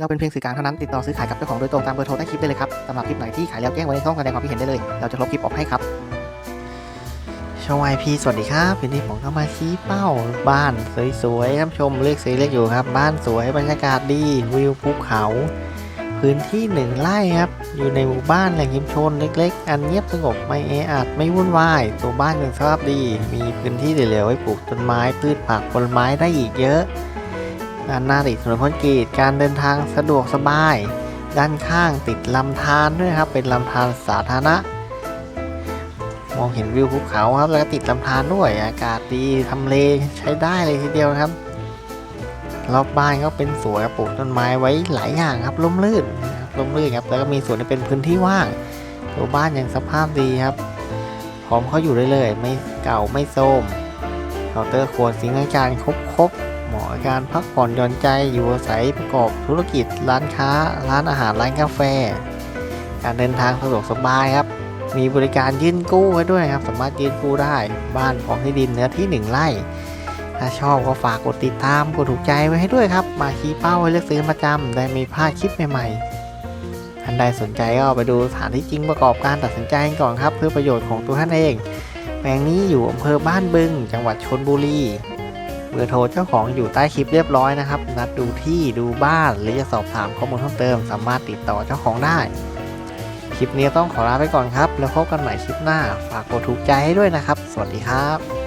เราเป็นเพียงสื่อกลางเท่านั้นติดต่อซื้อขายกับเจ้าของโดยตรงตามเบอร์โทรใต้คลิปได้เลยครับสำหรับคลิปไหนที่ขายแล้วแจ้งไว้ในช่องแสดงความคิดเห็นได้เลย เราจะลบคลิปออกให้ครับช่องไอพีสวัสดีครับวันนี้ผมก็มาชี้เป้าบ้านสวยๆนผู้ชมเลือกซื้อเลือกอยู่ครับ บ้านสวยบรรยากาศดีวิวภูเขา พื้นที่หนึ่งไร่ครับอยู่ในหมู่บ้านแหล่งชุมชนเล็ก ๆ อันเงียบสงบไม่แออัดไม่วุ่นวายตัวบ้านยังสภาพดี มีพื้นที่เหลือๆไว้ปลูกต้นไม้พืชผักผลไม้ได้อีกเยอะ ด้านหน้าติดถนนคอนกรีตการเดินทางสะดวกสบาย ด้านข้างติดลำธารด้วยครับ เป็นลำธารสาธารณะ มองเห็นวิวภูเขาครับแล้วก็ติดลำธารด้วยอากาศดีทำเลใช้ได้เลยทีเดียวครับรอบบ้านก็เป็นสวนปลูกต้นไม้ไว้หลายอย่างครับร่มรื่นนะครับร่มรื่นครับแล้วก็มีสวนที่เป็นพื้นที่ว่างตัวบ้านยังสภาพดีครับพร้อมเขาอยู่ได้เลยไม่เก่าไม่โทรมเคาน์เตอร์ครัวสิงอาการครบครบ เหมาะการพักผ่อนหย่อนใจอยู่อาศัยประกอบธุรกิจ ร้านค้า ร้านอาหารร้านกาแฟ การเดินทางสะดวกสบายครับ มีบริการยื่นกู้ไว้ด้วยครับ สามารถยื่นกู้ได้บ้านพร้อมที่ดินเนื้อที่หนึ่งไร่ถ้าชอบก็ฝากกดติดตามกดถูกใจไว้ให้ด้วยครับ มาชี้เป้าให้เลือกซื้อประจำได้ไม่พลาดคลิปใหม่ๆท่านใดสนใจก็ไปดูสถานที่จริงประกอบการตัดสินใจก่อนครับ เพื่อประโยชน์ของตัวท่านเองแปลงนี้อยู่อำเภอบ้านบึง จังหวัดชนบุรี เบอร์โทรเจ้าของอยู่ใต้คลิปเรียบร้อยนะครับ นัดดูที่ดูบ้านหรือจะสอบถามข้อมูลเพิ่มเติม สามารถติดต่อเจ้าของได้ คลิปนี้ต้องขอลาไปก่อนครับ แล้วพบกันใหม่คลิปหน้า ฝากกดถูกใจให้ด้วยนะครับ สวัสดีครับ